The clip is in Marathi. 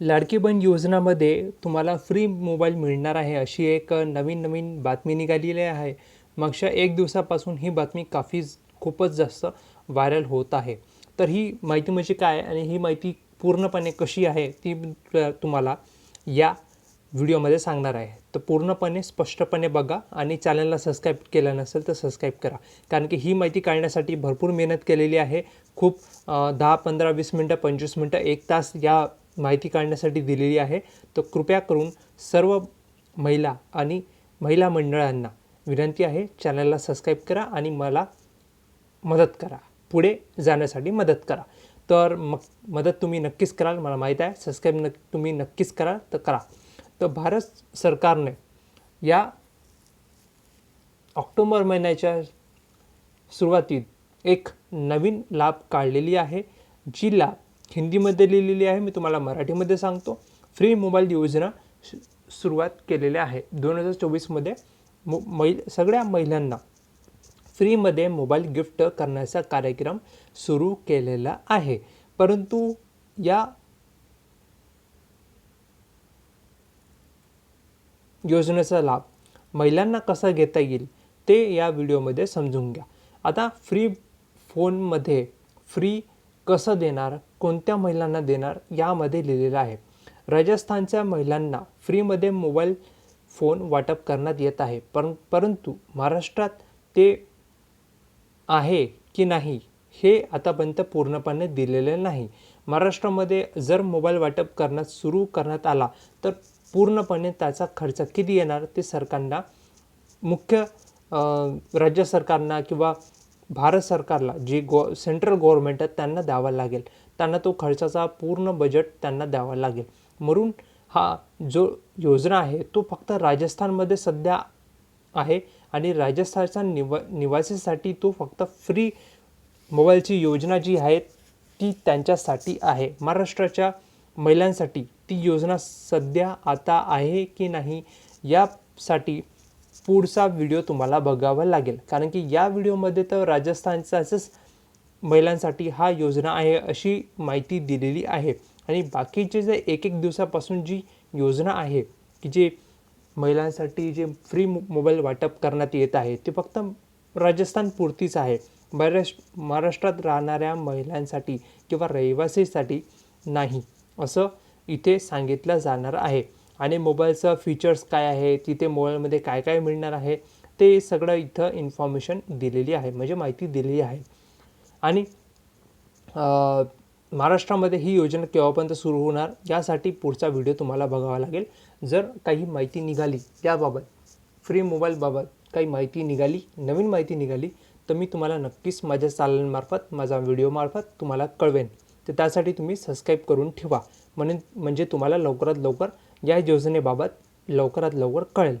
लाडकी बहीण योजनामध्ये तुम्हाला फ्री मोबाईल मिळणार आहे. अशी एक नवीन नवीन बातमी निघालेली आहे. मागच्या एक दिवसापासून ही बातमी काफी खूपच जास्त व्हायरल होत आहे. तर ही माहिती म्हणजे काय आणि ही माहिती पूर्णपणे कशी आहे ती तुम्हाला या व्हिडिओमध्ये सांगणार आहे. तर पूर्णपणे स्पष्टपणे बघा आणि चॅनलला सबस्क्राईब केलं नसेल तर सबस्क्राईब करा. कारण की ही माहिती काढण्यासाठी भरपूर मेहनत केलेली आहे. खूप दहा पंधरा वीस मिनटं पंचवीस मिनटं एक तास या माहिती काढण्यासाठी दिलेली आहे. तर कृपया करून सर्व महिला आणि महिला मंडळांना विनंती आहे चॅनलला सबस्क्राईब करा आणि मला मदत करा. पुढे जाण्यासाठी मदत करा. तर मग मदत तुम्ही नक्कीच कराल मला माहीत आहे. सबस्क्राईब नक् तुम्ही नक्कीच कराल तर करा. तर भारत सरकारने या ऑक्टोबर महिन्याच्या सुरुवातीत एक नवीन लाभ काढलेली आहे जी लाभ हिंदीमध्ये लिहिलेली आहे मी तुम्हाला मराठीमध्ये सांगतो. फ्री मोबाईल योजना सुरुवात केलेली आहे. दोन हजार चोवीसमध्ये मु मै सगळ्या महिलांना फ्रीमध्ये मोबाईल गिफ्ट करण्याचा कार्यक्रम सुरू केलेला आहे. परंतु या योजनेचा लाभ महिलांना कसा घेता येईल ते या व्हिडिओमध्ये समजून घ्या. आता फ्री फोनमध्ये फ्री कसं देणार कोणत्या महिलांना देणार यामध्ये लिहिलेलं आहे. राजस्थानच्या महिलांना फ्रीमध्ये मोबाईल फोन वाटप करण्यात येत आहे. पर परंतु महाराष्ट्रात ते आहे की नाही हे आतापर्यंत पूर्णपणे दिलेले नाही. महाराष्ट्रामध्ये जर मोबाईल वाटप करण्यात सुरू करण्यात आला तर पूर्णपणे त्याचा खर्च किती येणार ते सरकारना मुख्य राज्य सरकारना किंवा भारत सरकारला जे गो सेंट्रल गव्हर्मेंट आहे त्यांना द्यावा लागेल. त्यांना तो खर्चाचा पूर्ण बजेट त्यांना द्यावा लागेल. म्हणून हा जो योजना आहे तो फक्त राजस्थानमध्ये सध्या आहे आणि राजस्थानच्या निवा निवासीसाठी तो फक्त फ्री मोबाईलची योजना जी आहे ती त्यांच्यासाठी आहे. महाराष्ट्राच्या महिलांसाठी ती योजना सध्या आता आहे की नाही यासाठी पुढचा व्हिडिओ तुम्हाला बघावा लागेल. कारण की या व्हिडिओमध्ये तर राजस्थानचाच महिलांसाठी हा योजना आहे अशी माहिती दिलेली आहे. आणि बाकीचे जे एक एक दिवसापासून जी योजना आहे की जे महिलांसाठी जे फ्री मोबाईल वाटप करण्यात येत आहे ते फक्त राजस्थान पुरतीच आहे. बऱ्याच महाराष्ट्रात राहणाऱ्या महिलांसाठी किंवा रहिवासीसाठी नाही असं इथे सांगितलं जाणार आहे. आणि मोबाईलचं फीचर्स काय आहे तिथे मोबाईलमध्ये काय काय मिळणार आहे ते सगळं इथं इन्फॉर्मेशन दिलेली आहे म्हणजे माहिती दिलेली आहे. आणि महाराष्ट्रामध्ये ही योजना केव्हापर्यंत सुरू होणार यासाठी पुढचा व्हिडिओ तुम्हाला बघावा लागेल. जर काही माहिती निघाली त्याबाबत फ्री मोबाईलबाबत काही माहिती निघाली नवीन माहिती निघाली तर मी तुम्हाला नक्कीच माझ्या चॅनलमार्फत माझा व्हिडिओमार्फत तुम्हाला कळवेन. तर त्यासाठी तुम्ही सबस्क्राईब करून ठेवा. म्हणून म्हणजे तुम्हाला लवकरात लवकर या योजनेबाबत लवकरात लवकर कळेल.